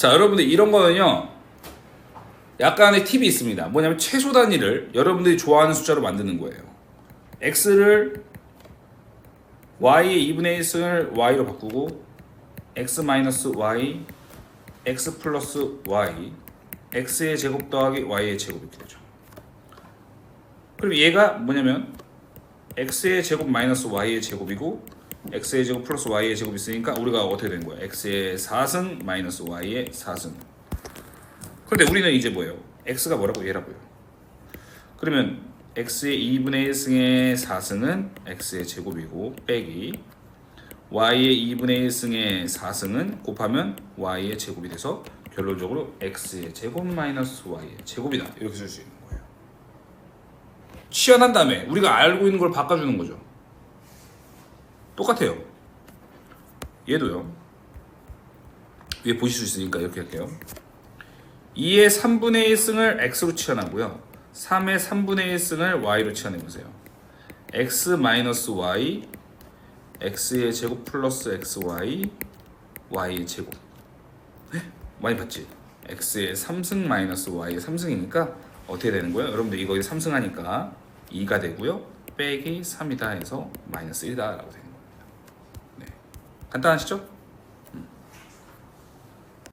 자, 여러분들 이런 거는요. 약간의 팁이 있습니다. 뭐냐면 최소 단위를 여러분들이 좋아하는 숫자로 만드는 거예요. x를 y의 2분의 1승을 y로 바꾸고 x 마이너스 y, x 플러스 y, x의 제곱 더하기 y의 제곱 이렇게 되죠. 그럼 얘가 뭐냐면 x의 제곱 마이너스 y의 제곱이고 x의 제곱 플러스 y의 제곱 있으니까 우리가 어떻게 된 거야? x의 4승 마이너스 y의 4승. 그런데 우리는 이제 뭐예요? x가 뭐라고 얘라고요. 그러면 x의 2분의 1승의 4승은 x의 제곱이고 빼기 y의 2분의 1승의 4승은 곱하면 y의 제곱이 돼서 결론적으로 x의 제곱 마이너스 y의 제곱이다 이렇게 쓸 수 있는 거예요. 치환한 다음에 우리가 알고 있는 걸 바꿔주는 거죠. 똑같아요. 얘도요. 위에 보실 수 있으니까 이렇게 할게요. 2의 3분의 1승을 x로 치환하고요. 3의 3분의 1승을 y로 치환해 보세요. x 마이너스 y x의 제곱 플러스 xy y의 제곱 네? 많이 봤지? x의 3승 마이너스 y의 3승이니까 어떻게 되는 거예요? 여러분들 이거 3승 하니까 2가 되고요 빼기 3이다 해서 마이너스 1이다 라고 되는 네. 간단하시죠?